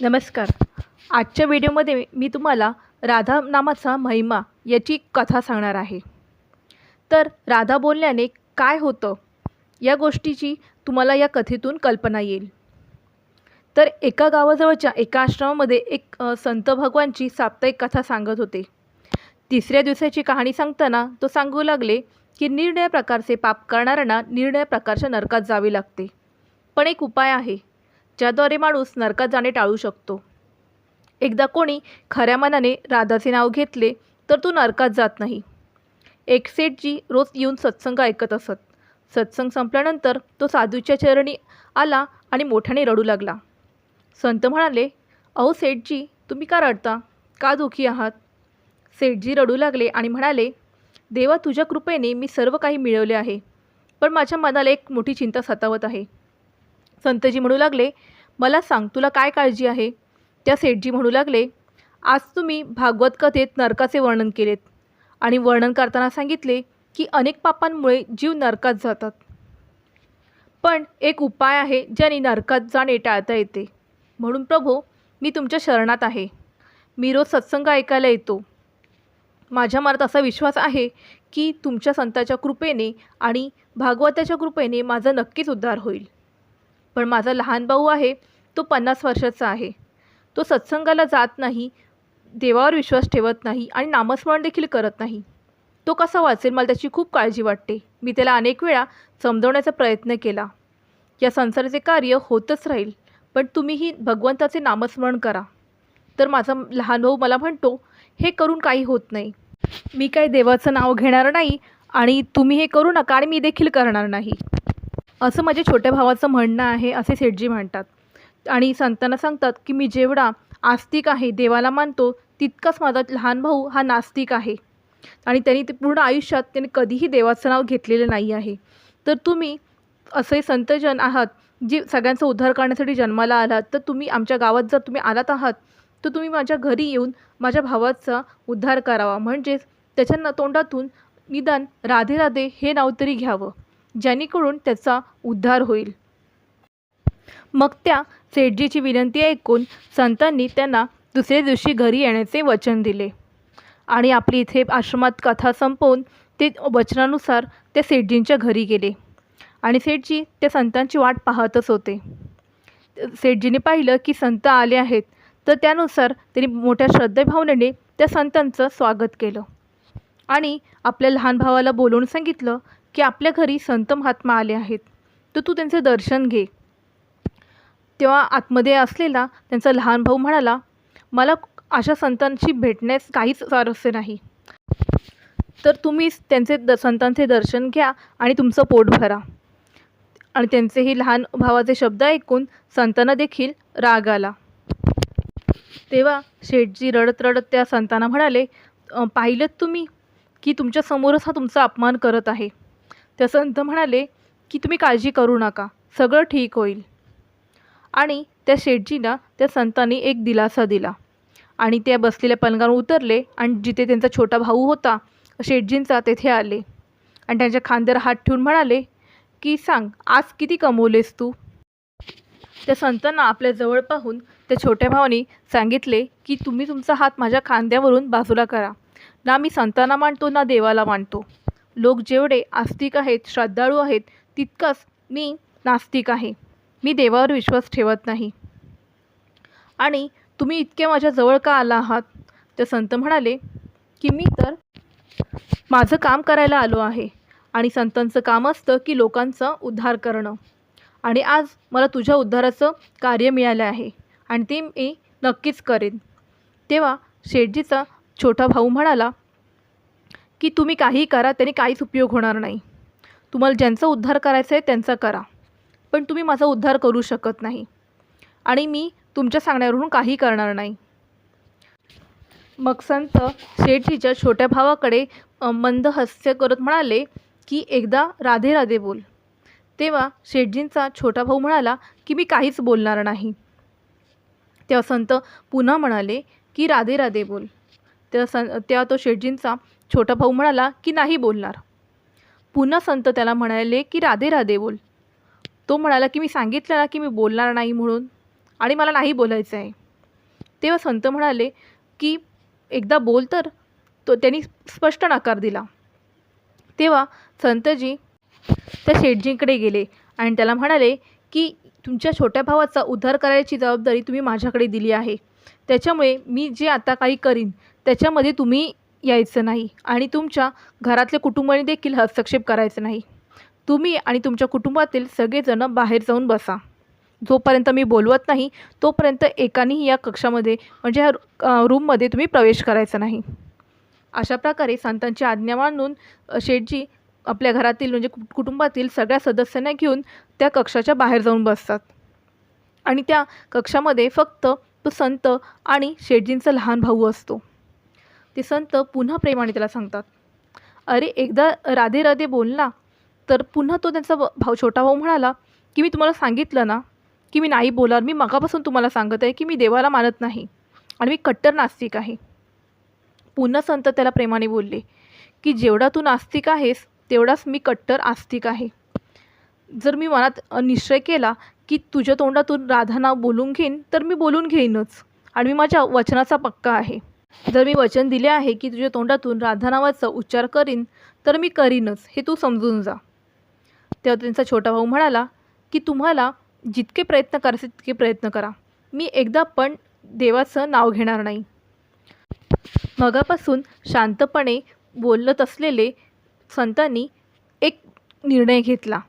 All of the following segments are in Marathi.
नमस्कार. आजच्या व्हिडिओमध्ये मी तुम्हाला राधा नामाचा महिमा याची कथा सांगणार आहे. तर राधा बोलण्याने काय होतं? या गोष्टीची तुम्हाला या कथेतून कल्पना येईल. तर एका गावाजवळच्या एका आश्रमामध्ये एक संत भगवानची साप्ताहिक कथा सांगत होते. तिसऱ्या दिवसाची कहाणी सांगताना तो सांगू लागले की निर्णय प्रकारचे पाप करणाऱ्यांना निर्णय प्रकारच्या नरकात जावे लागते. पण एक उपाय आहे. ज्याद्वारे माणूस नरकात जाणे टाळू शकतो. एकदा कोणी खऱ्या मनाने राधाचे नाव घेतले तर तो नरकात जात नाही. एक सेठजी रोज येऊन सत्संग ऐकत असत. सत्संग संपल्यानंतर तो साधूच्या चरणी आला आणि मोठ्याने रडू लागला. संत म्हणाले अहो सेठजी तुम्ही का रडता? का दुखी आहात? सेठजी रडू लागले आणि म्हणाले देवा तुझ्या कृपेने मी सर्व काही मिळवले आहे. पण माझ्या मनाला एक मोठी चिंता सतावत आहे. संतजी म्हणू लागले मला सांग तुला काय काळजी आहे? त्या सेठजी म्हणू लागले आज तुम्ही भागवत कथेत नरकाचे वर्णन केलेत. आणि वर्णन करताना सांगितले की अनेक पापांमुळे जीव नरकात जातात. पण एक उपाय आहे ज्याने नरकात जाणे टाळता येते. म्हणून प्रभू मी तुमच्या शरणात आहे. मी रोज सत्संग ऐकायला येतो. माझ्या मनात असा विश्वास आहे की तुमच्या संताच्या कृपेने आणि भागवताच्या कृपेने माझा नक्कीच उद्धार होईल. पण माझा लहान भाऊ आहे तो पन्नास वर्षाचा आहे. तो सत्संगाला जात नाही देवावर विश्वास ठेवत नाही आणि नामस्मरण देखील करत नाही. तो कसा वाचेल मला त्याची खूप काळजी वाटते. मी त्याला अनेक वेळा समजवण्याचा प्रयत्न केला. या संसाराचे कार्य होतच राहील पण तुम्हीही भगवंताचे नामस्मरण करा. तर माझा लहान भाऊ मला म्हणतो हे करून काही होत नाही. मी काही देवाचं नाव घेणार नाही आणि तुम्ही हे करू नका आणि मी देखील करणार नाही. असं माझ्या छोट्या भावाचं म्हणणं आहे असे सेठजी म्हणतात. आणि संतांना सांगतात की मी जेवढा आस्तिक आहे देवाला मानतो तितकाच माझा लहान भाऊ हा नास्तिक आहे. आणि त्यांनी ते पूर्ण आयुष्यात त्यांनी कधीही देवाचं नाव घेतलेलं नाही आहे. तर तुम्ही असे संतजन आहात जे सगळ्यांचा उद्धार करण्यासाठी जन्माला आलात तर तुम्ही आमच्या गावात जर तुम्ही आलात आहात तर तुम्ही माझ्या घरी येऊन माझ्या भावाचा उद्धार करावा. म्हणजेच त्याच्या न तोंडातून निदान राधे राधे हे नाव तरी घ्यावं. जेणेकरून त्याचा उद्धार होईल. मग त्या सेठजीची विनंती ऐकून संतांनी त्यांना दुसऱ्या दिवशी घरी येण्याचे वचन दिले. आणि आपली इथे आश्रमात कथा संपवून ते वचनानुसार त्या सेठजींच्या घरी गेले. आणि सेठजी त्या संतांची वाट पाहतच होते. सेठजीने पाहिलं की संत आले आहेत तर त्यानुसार त्यांनी मोठ्या श्रद्धेभावनेने त्या संतांचं स्वागत केलं. आणि आपल्या लहान भावाला बोलवून सांगितलं की आपल्या घरी संत महात्मा आले आहेत तर तू त्यांचे दर्शन घे. तेव्हा आतमध्ये असलेला त्यांचा लहान भाऊ म्हणाला मला अशा संतांशी भेटण्यास काहीच स्वारस्य नाही. तर तुम्ही त्यांचे द संतांचे दर्शन घ्या आणि तुमचं पोट भरा. आणि त्यांचेही लहान भावाचे शब्द ऐकून संतांना देखील राग आला. तेव्हा शेठजी रडत रडत त्या संतांना म्हणाले पाहिलं तुम्ही की तुमच्यासमोरच हा तुमचा अपमान करत आहे. त्या संत म्हणाले की तुम्ही काळजी करू नका. सगळं ठीक होईल. आणि त्या शेटजीनं त्या संतांनी एक दिलासा दिला. आणि त्या बसलेल्या पलंगावर उतरले आणि जिथे त्यांचा छोटा भाऊ होता शेठजींचा तेथे आले. आणि त्यांच्या खांद्यावर हात ठेवून म्हणाले की सांग आज किती कमवलेस तू? त्या संतांना आपल्या जवळ पाहून त्या छोट्या भावाने सांगितले की तुम्ही तुमचा हात माझ्या खांद्यावरून बाजूला करा. ना मी संतांना मानतो ना देवाला मानतो. लोक जेवढे आस्तिक आहेत श्रद्धाळू आहेत तितकंच मी नास्तिक आहे. मी देवावर विश्वास ठेवत नाही. आणि तुम्ही इतके माझ्या जवळ का आला आहात? तर संत म्हणाले की मी तर माझं काम करायला आलो आहे. आणि संतांचं काम असतं की लोकांचा उद्धार करणं. आणि आज मला तुझ्या उद्धाराचं कार्य मिळालं आहे. आणि ते मी नक्कीच करेन. तेव्हा शेठजीचा छोटा भाऊ म्हणाला की तुम्ही काहीही करा त्याने काहीच उपयोग होणार नाही. तुम्हाला ज्यांचा उद्धार करायचा आहे त्यांचा करा. पण तुम्ही माझा उद्धार करू शकत नाही. आणि मी तुमच्या सांगण्यावरून काही करणार नाही. मग संत शेठजीच्या छोट्या भावाकडे मंद हास्य करत म्हणाले की एकदा राधे राधे बोल. तेव्हा शेठजींचा छोटा भाऊ म्हणाला की मी काहीच बोलणार नाही. तेव्हा संत पुन्हा म्हणाले की राधे राधे बोल. तेव्हा सं तेव्हा तो शेठजींचा छोटा भाऊ म्हणाला की नाही बोलणार. पुन्हा संत त्याला म्हणाले की राधे राधे बोल. तो म्हणाला की मी सांगितलं ना की मी बोलणार नाही म्हणून आणि मला नाही बोलायचं आहे. तेव्हा संत म्हणाले की एकदा बोल तर. तो त्यांनी स्पष्ट नकार दिला. तेव्हा संतजी त्या शेठजींकडे गेले आणि त्याला म्हणाले की तुमच्या छोट्या भावाचा उद्धार करायची जबाबदारी तुम्ही माझ्याकडे दिली आहे. त्याच्यामुळे मी जे आता काही करीन त्याच्यामध्ये तुम्ही यायचं नाही आणि तुमच्या घरातल्या कुटुंबाने देखील हस्तक्षेप करायचं नाही. तुम्ही आणि तुमच्या कुटुंबातील सगळेजणं बाहेर जाऊन बसा. जोपर्यंत मी बोलवत नाही तोपर्यंत एकानेही या कक्षामध्ये म्हणजे ह्या रूममध्ये तुम्ही प्रवेश करायचा नाही. अशा प्रकारे संतांची आज्ञा मानून शेठजी आपल्या घरातील म्हणजे कुटुंबातील सगळ्या सदस्यांना घेऊन त्या कक्षाच्या बाहेर जाऊन बसतात. आणि त्या कक्षामध्ये फक्त तो संत आणि शेठजींचा लहान भाऊ असतो. ते संत पुन्हा प्रेमाने त्याला सांगतात. अरे एकदा राधे राधे बोलला तर पुन्हा तो त्यांचा भाऊ छोटा भाऊ म्हणाला की मी तुम्हाला सांगितलं ना की मी नाही बोलार मी मगापासून तुम्हाला सांगत आहे की मी देवाला मानत नाही आणि मी कट्टर नास्तिक आहे. पुन्हा संत त्याला प्रेमाने बोलले की जेवढा तू नास्तिक आहेस तेवढाच मी कट्टर आस्तिक आहे. जर मी मनात निश्चय केला की तुझ्या तोंडातून राधा नाव बोलून घेईन तर मी बोलून घेईनच आणि मी माझ्या वचनाचा पक्का आहे. जर मी वचन दिले आहे की तुझ्या तोंडातून राधा नावाचा उच्चार करीन तर मी करीनच हे तू समजून जा. तेव्हा त्यांचा छोटा भाऊ म्हणाला की तुम्हाला जितके प्रयत्न करायचे तितके प्रयत्न करा. मी एकदा पण देवाचं नाव घेणार नाही. मगापासून शांतपणे बोलत असलेले संतांनी एक निर्णय घेतला.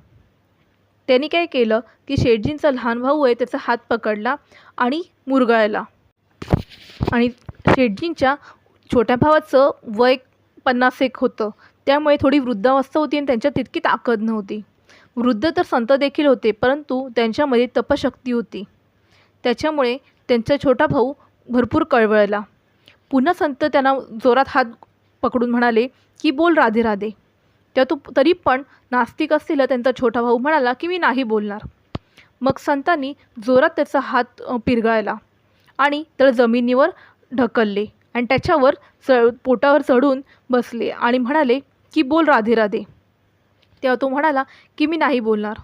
त्यांनी काय केलं की शेठजींचा लहान भाऊ आहे त्याचा हात पकडला आणि मुरगाळला. आणि शेटजींच्या छोट्या भावाचं वय पन्नास एक होतं. त्यामुळे थोडी वृद्धावस्था होती आणि त्यांच्यात तितकी ताकद नव्हती. वृद्ध तर संत देखील होते परंतु त्यांच्यामध्ये तपशक्ती होती. त्याच्यामुळे त्यांचा छोटा भाऊ भरपूर कळवळला. पुन्हा संत त्यांना जोरात हात पकडून म्हणाले की बोल राधे राधे. त्या तो तरी पण नास्तिक असलेला त्यांचा छोटा भाऊ म्हणाला की मी नाही बोलणार. मग संतांनी जोरात त्याचा हात अ, पिरगाळला आणि त्याला जमिनीवर ढकलले आणि त्याच्यावर चढ पोटावर चढून बसले आणि म्हणाले की बोल राधे राधे. तेव्हा तो म्हणाला की मी नाही बोलणार.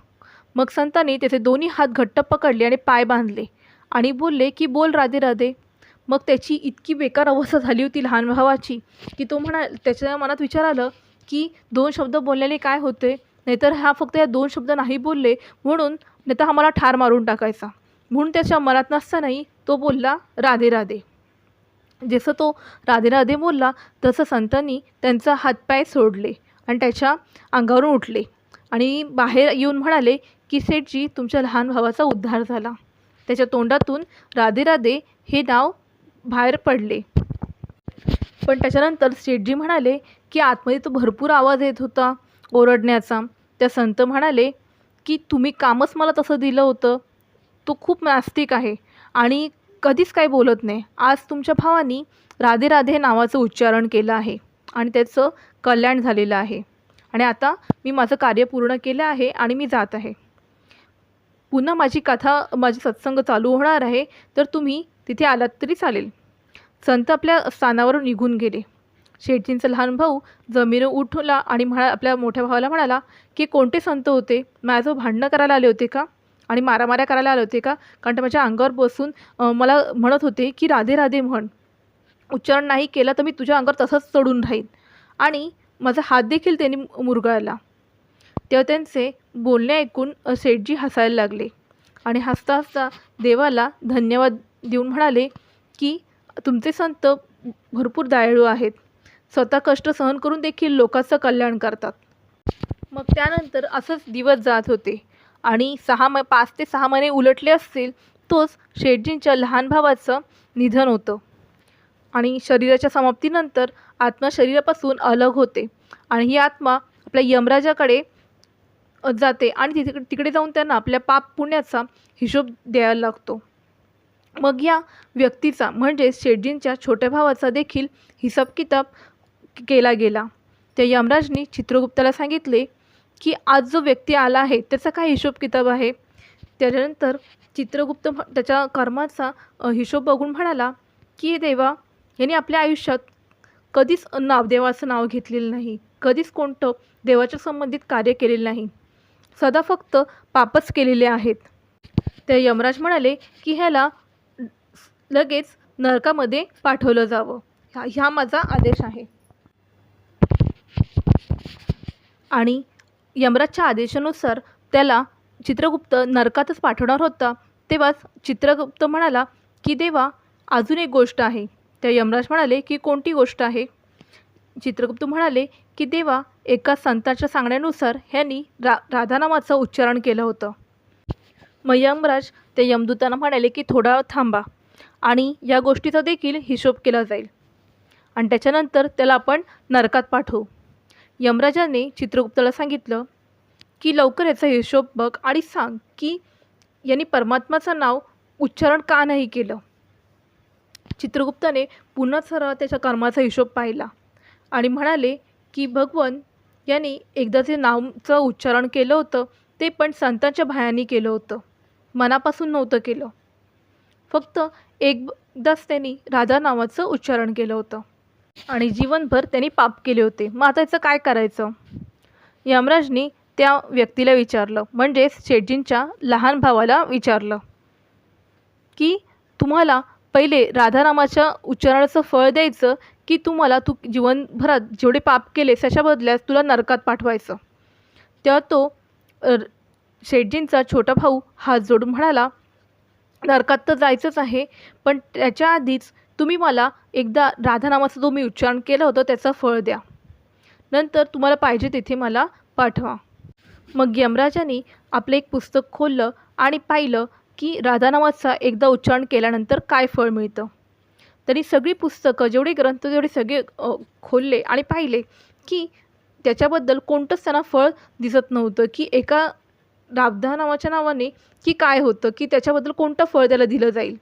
मग संतांनी त्याचे दोन्ही हात घट्ट पकडले आणि पाय बांधले आणि बोलले की बोल राधे राधे. मग त्याची इतकी बेकार अवस्था झाली होती लहान भावाची की तो म्हणा त्याच्या मनात विचार आलं की दोन शब्द बोलल्याने काय होते नाहीतर हा फक्त या दोन शब्द नाही बोलले म्हणून नाहीतर हा मला ठार मारून टाकायचा. म्हणून त्याच्या मनात नसतानाही तो बोलला राधे राधे. जसं तो राधे राधे बोलला तसं संतांनी त्यांचा हातपाय सोडले आणि त्याच्या अंगावरून उठले. आणि बाहेर येऊन म्हणाले की सेठजी तुमच्या लहान भावाचा उद्धार झाला. त्याच्या तोंडातून राधे राधे हे नाव बाहेर पडले. पण त्याच्यानंतर सेठजी म्हणाले की आतमध्ये तो भरपूर आवाज येत होता ओरडण्याचा. त्या संत म्हणाले की तुम्ही कामच मला तसं दिलं होतं. तो खूप नास्तिक आहे आणि कधीच काही बोलत नाही. आज तुमच्या भावानी राधे राधे नावाचं उच्चारण केलं आहे आणि त्याचं कल्याण झालेलं आहे. आणि आता मी माझं कार्य पूर्ण केलं आहे आणि मी जात आहे. पुन्हा माझी कथा माझी सत्संग चालू होणार आहे तर तुम्ही तिथे आलात तरी चालेल. संत आपल्या स्थानावरून निघून गेले. शेटजींचा लहान भाऊ जमीन उठला आणि म्हणा आपल्या मोठ्या भावाला म्हणाला की कोणते संत होते? माझं भांडणं करायला आले होते का? आणि मारामाऱ्या करायला आले होते का? कारण ते माझ्या अंगावर बसून मला म्हणत होते की राधे राधे म्हण. उच्चारण नाही केलं तर मी तुझ्या अंगावर तसंच चढून राहीन. आणि माझा हात देखील त्यांनी मुरगळला. तेव्हा त्यांचे बोलणे ऐकून सेठजी हसायला लागले. आणि हसता हसता देवाला धन्यवाद देऊन म्हणाले की तुमचे संत भरपूर दयाळू आहेत. स्वतः कष्ट सहन करून देखील लोकांचं कल्याण करतात. मग त्यानंतर असंच दिवस जात होते. आणि सहा म पाच ते सहा महिने उलटले असतील तोच शेटजींच्या लहान भावाचं निधन होतं. आणि शरीराच्या समाप्तीनंतर आत्मा शरीरापासून अलग होते. आणि ही आत्मा आपल्या यमराजाकडे जाते आणि तिथे तिकडे जाऊन त्यांना आपल्या पाप पुण्याचा हिशोब द्यायला लागतो. मग या व्यक्तीचा म्हणजेच शेटजींच्या छोट्या भावाचा देखील हिसाब किताब केला गेला. त्या यमराजनी चित्रगुप्ताला सांगितले की आज जो व्यक्ती आला आहे त्याचा काय हिशोब किताब आहे? त्याच्यानंतर चित्रगुप्त त्याच्या कर्माचा हिशोब बघून म्हणाला की देवा याने आपल्या आयुष्यात कधीच नाव देवाचं नाव घेतलेलं नाही. कधीच कोणतं देवाच्या संबंधित कार्य केलेलं नाही. सदा फक्त पापच केलेले आहेत. त्या यमराज म्हणाले की ह्याला लगेच नरकामध्ये पाठवलं जावं. ह्या ह्या माझा आदेश आहे. आणि यमराजच्या आदेशानुसार त्याला चित्रगुप्त नरकातच पाठवणार होता. तेव्हाच चित्रगुप्त म्हणाला की देवा अजून एक गोष्ट आहे. त्या यमराज म्हणाले की कोणती गोष्ट आहे? चित्रगुप्त म्हणाले की देवा एका संतांच्या सांगण्यानुसार ह्यांनी रा राधानामाचं उच्चारण केलं होतं. मग यमराज त्या यमदूतांना म्हणाले की थोडा थांबा आणि या गोष्टीचा देखील हिशोब केला जाईल आणि त्याच्यानंतर त्याला आपण नरकात पाठवू. यमराजाने चित्रगुप्ताला सांगितलं की लवकर याचा हिशोब बघ आणि सांग की यांनी परमात्माचं नाव उच्चारण का नाही केलं? चित्रगुप्ताने पुन्हा सरळ त्याच्या कर्माचा हिशोब पाहिला आणि म्हणाले की भगवन यांनी एकदा जे नावचं उच्चारण केलं होतं ते पण संतांच्या भायाने केलं होतं. मनापासून नव्हतं केलं. फक्त एकदाच त्यांनी राधा नावाचं उच्चारण केलं होतं. आणि जीवनभर त्यांनी पाप केले होते. मग आता याचं काय करायचं? यमराजनी त्या व्यक्तीला विचारलं. म्हणजेच शेटजींच्या लहान भावाला विचारलं की तुम्हाला पहिले राधारामाच्या उच्चारणाचं फळ द्यायचं की तुम्हाला तू जीवनभरात जेवढे पाप केलेस त्याच्या बदल्यास तुला नरकात पाठवायचं? तेव्हा तो शेटजींचा छोटा भाऊ हात जोडून म्हणाला नरकात तर जायचंच आहे पण त्याच्या आधीच तुम्ही मला एकदा राधा नामाचं जो मी उच्चारण केलं होतं त्याचं फळ द्या. नंतर तुम्हाला पाहिजे तिथे मला पाठवा. मग यमराजाने आपलं एक पुस्तक खोललं आणि पाहिलं की राधा नामाचा एकदा उच्चारण केल्यानंतर काय फळ मिळतं. त्यांनी सगळी पुस्तकं जेवढे ग्रंथ तेवढे सगळे खोलले आणि पाहिले की त्याच्याबद्दल कोणतंच त्यांना फळ दिसत नव्हतं की एका राधा नावाच्या नावाने की काय होतं की त्याच्याबद्दल कोणतं फळ त्याला दिलं जाईल.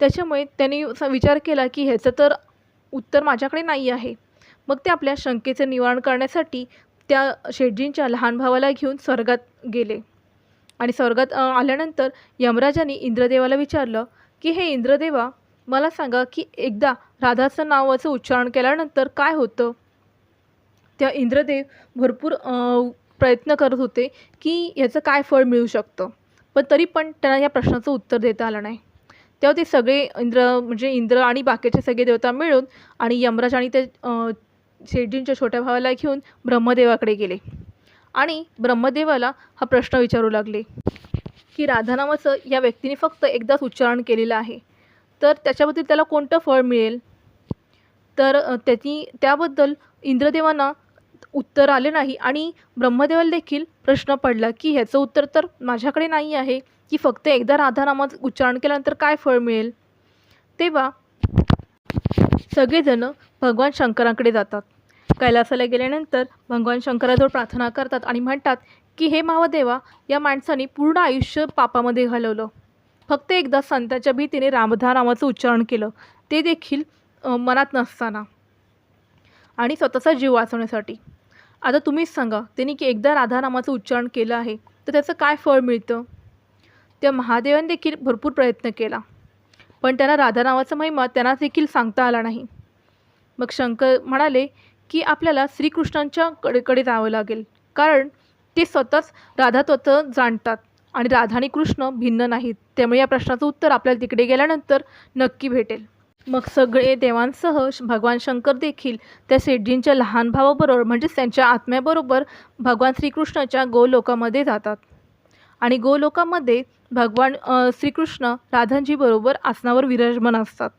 त्याच्यामुळे त्यांनी असा विचार केला की ह्याचं तर उत्तर माझ्याकडे नाही आहे. मग ते आपल्या शंकेचं निवारण करण्यासाठी त्या शेटजींच्या लहान भावाला घेऊन स्वर्गात गेले. आणि स्वर्गात आल्यानंतर यमराजाने इंद्रदेवाला विचारलं की हे इंद्रदेवा मला सांगा की एकदा राधाचं नावाचं उच्चारण केल्यानंतर काय होतं? त्या इंद्रदेव भरपूर प्रयत्न करत होते की याचं काय फळ मिळू शकतं. पण तरी पण त्यांना या प्रश्नाचं उत्तर देता आलं नाही. तेव्हा ते सगळे इंद्र म्हणजे इंद्र आणि बाकीचे सगळे देवता मिळून आणि यमराज आणि ते शेटजींच्या छोट्या भावाला घेऊन ब्रह्मदेवाकडे गेले. आणि ब्रह्मदेवाला हा प्रश्न विचारू लागले की राधा नावाचं या व्यक्तीने फक्त एकदाच उच्चारण केलेलं आहे. तर त्याच्याबद्दल त्याला कोणतं फळ मिळेल? तर त्याची त्याबद्दल इंद्रदेवांना उत्तर आले नाही आणि ब्रह्मदेवाला देखील प्रश्न पडला की ह्याचं उत्तर तर माझ्याकडे नाही आहे. की फक्त एकदा राधानामाचं उच्चारण केल्यानंतर काय फळ मिळेल? तेव्हा सगळेजण भगवान शंकराकडे जातात. कैलासाला गेल्यानंतर भगवान शंकराजवळ प्रार्थना करतात आणि म्हणतात की हे महादेवा या माणसाने पूर्ण आयुष्य पापामध्ये घालवलं. फक्त एकदा संतांच्या भीतीने रामधा नामाचं उच्चारण केलं. ते देखील मनात नसताना. आणि स्वतःचा जीव वाचवण्यासाठी. आता तुम्हीच सांगा त्यांनी की एकदा राधा नामाचं उच्चारण केलं आहे तर त्याचं काय फळ मिळतं? त्या महादेवाने देखील भरपूर प्रयत्न केला. पण त्यांना राधा नावाचा महिमा त्यांना देखील सांगता आला नाही. मग शंकर म्हणाले की आपल्याला श्रीकृष्णांच्या कडेकडे जावं लागेल. कारण ते स्वतःच राधा तत्व जाणतात आणि राधा आणि कृष्ण भिन्न नाहीत. त्यामुळे या प्रश्नाचं उत्तर आपल्याला तिकडे गेल्यानंतर नक्की भेटेल. मग सगळे देवांसह श- भगवान शंकर देखील त्या सेठजींच्या लहान भावाबरोबर म्हणजेच त्यांच्या आत्म्याबरोबर भगवान श्रीकृष्णाच्या गोलोकामध्ये जातात. आणि गोलोकामध्ये भगवान श्रीकृष्ण राधांजीबरोबर आसनावर विराजमान असतात.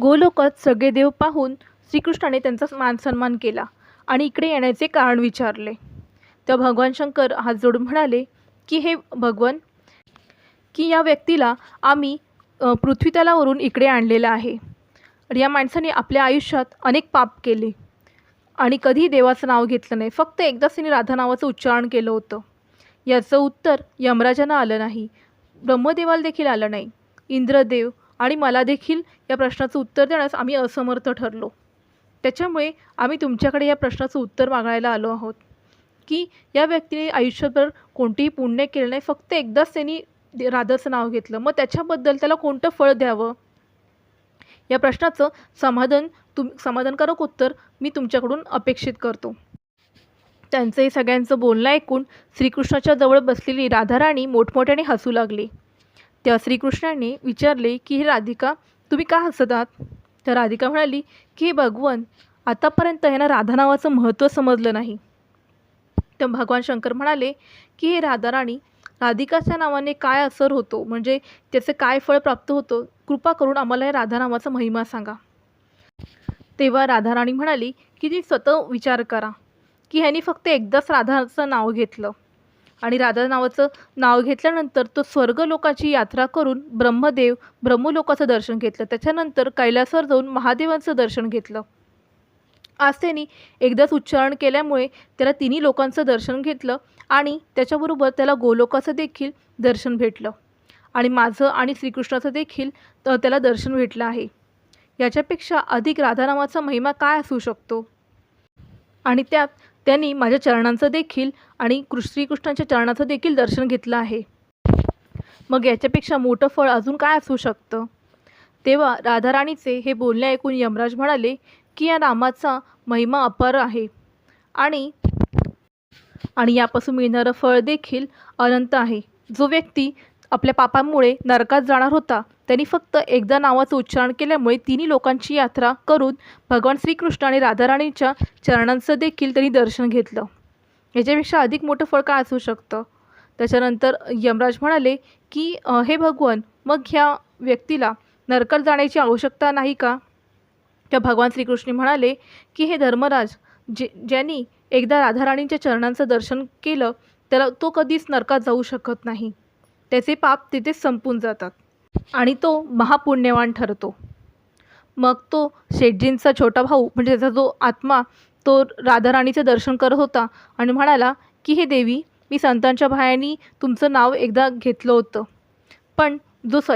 गोलोकात सगळे देव पाहून श्रीकृष्णाने त्यांचा मान सन्मान केला आणि इकडे येण्याचे कारण विचारले. तर भगवान शंकर हात जोडून म्हणाले की हे भगवान की या व्यक्तीला आम्ही पृथ्वीतलावरून इकडे आणलेलं आहे. आणि या माणसाने आपल्या आयुष्यात अनेक पाप केले आणि कधीही देवाचं नाव घेतलं नाही. फक्त एकदाच तिने राधा नावाचं उच्चारण केलं होतं. याचं उत्तर यमराजांना आलं नाही. ब्रह्मदेवाला देखील आलं नाही. इंद्रदेव आणि मला देखील या प्रश्नाचं उत्तर देण्यास आम्ही असमर्थ ठरलो. त्याच्यामुळे आम्ही तुमच्याकडे या प्रश्नाचं उत्तर मागायला आलो आहोत. की या व्यक्तीने आयुष्यभर कोणतेही पुण्य केलं नाही. फक्त एकदाच त्यांनी राधाचं नाव घेतलं. मग त्याच्याबद्दल त्याला कोणतं फळ द्यावं? या प्रश्नाचं समाधान तुम समाधानकारक उत्तर मी तुमच्याकडून अपेक्षित करतो. त्यांचं सगळ्यांचं बोलणं ऐकून श्रीकृष्णाच्या जवळ बसलेली राधाराणी मोठमोठ्याने हसू लागली. तेव्हा श्रीकृष्णाने विचारले की हे राधिका तुम्ही का हसत आहात? तर राधिका म्हणाली की हे भगवन आतापर्यंत यांना राधा नावाचं महत्त्व समजलं नाही. तर भगवान शंकर म्हणाले की हे राधाराणी राधिकाच्या नावाने काय असर होतो? म्हणजे त्याचे काय फळ प्राप्त होतं? कृपा करून आम्हाला या राधा नावाचा महिमा सांगा. तेव्हा राधाराणी म्हणाली की ती स्वतः विचार करा. की ह्यांनी फक्त एकदाच राधाचं नाव घेतलं. आणि राधा नावाचं नाव घेतल्यानंतर तो स्वर्गलोकाची यात्रा करून ब्रह्मदेव ब्रह्मलोकाचं दर्शन घेतलं. त्याच्यानंतर कैलासवर जाऊन महादेवांचं दर्शन घेतलं. आज त्यांनी एकदाच उच्चारण केल्यामुळे त्याला तिन्ही लोकांचं दर्शन घेतलं आणि त्याच्याबरोबर त्याला गोलोकाचं देखील दर्शन भेटलं. आणि माझं आणि श्रीकृष्णाचं देखील त्याला दर्शन भेटलं आहे. याच्यापेक्षा अधिक राधानामाचा महिमा काय असू शकतो? आणि त्यात त्यांनी माझ्या चरणांचं देखील आणि कृ चरणाचं देखील दर्शन घेतलं आहे. मग याच्यापेक्षा मोठं फळ अजून काय असू शकतं? तेव्हा राधाराणीचे हे बोलणे ऐकून यमराज म्हणाले की या नामाचा महिमा अपार आहे आणि आणि यापासून मिळणारं फळ देखील अनंत आहे. जो व्यक्ती आपल्या पापांमुळे नरकात जाणार होता त्यांनी फक्त एकदा नावाचं उच्चारण केल्यामुळे तिन्ही लोकांची यात्रा करून भगवान श्रीकृष्ण आणि राधाराणीच्या चरणांचं देखील त्यांनी दर्शन घेतलं. याच्यापेक्षा अधिक मोठं फळ काय असू शकतं? त्याच्यानंतर यमराज म्हणाले की हे भगवान मग ह्या व्यक्तीला नरकात जाण्याची आवश्यकता नाही का? त्या भगवान श्रीकृष्ण म्हणाले की हे धर्मराज जे ज्यांनी एकदा राधाराणींच्या चरणांचं दर्शन केलं त्याला तो कधीच नरकात जाऊ शकत नाही. त्याचे पाप तिथेच संपून जातात. आणि तो महापुण्यवान ठरतो. मग तो शेटजींचा छोटा भाऊ म्हणजे त्याचा जो आत्मा तो राधाराणीचं दर्शन करत होता आणि म्हणाला की हे देवी मी संतांच्या भायानी तुमचं नाव एकदा घेतलं होतं. पण जो स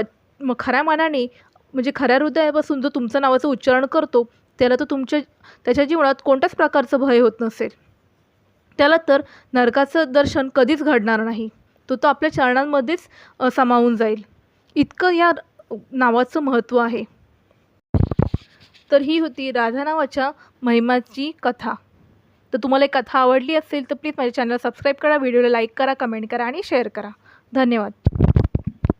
खऱ्या मनाने म्हणजे खऱ्या हृदयापासून जो तुमचं नावाचं उच्चारण करतो त्याला तर तुमच्या त्याच्या जीवनात कोणत्याच प्रकारचं भय होत नसेल. त्याला तर नरकाचं दर्शन कधीच घडणार नाही. तो तर आपल्या चरणांमध्येच सामावून जाईल. इतकं या नावाचं महत्त्व आहे. तर ही होती राधा नावाच्या महिमाची कथा. तर तुम्हाला ही कथा आवडली असेल तर प्लीज माझ्या चॅनल सबस्क्राईब करा व्हिडिओला लाईक करा कमेंट करा आणि शेअर करा. धन्यवाद.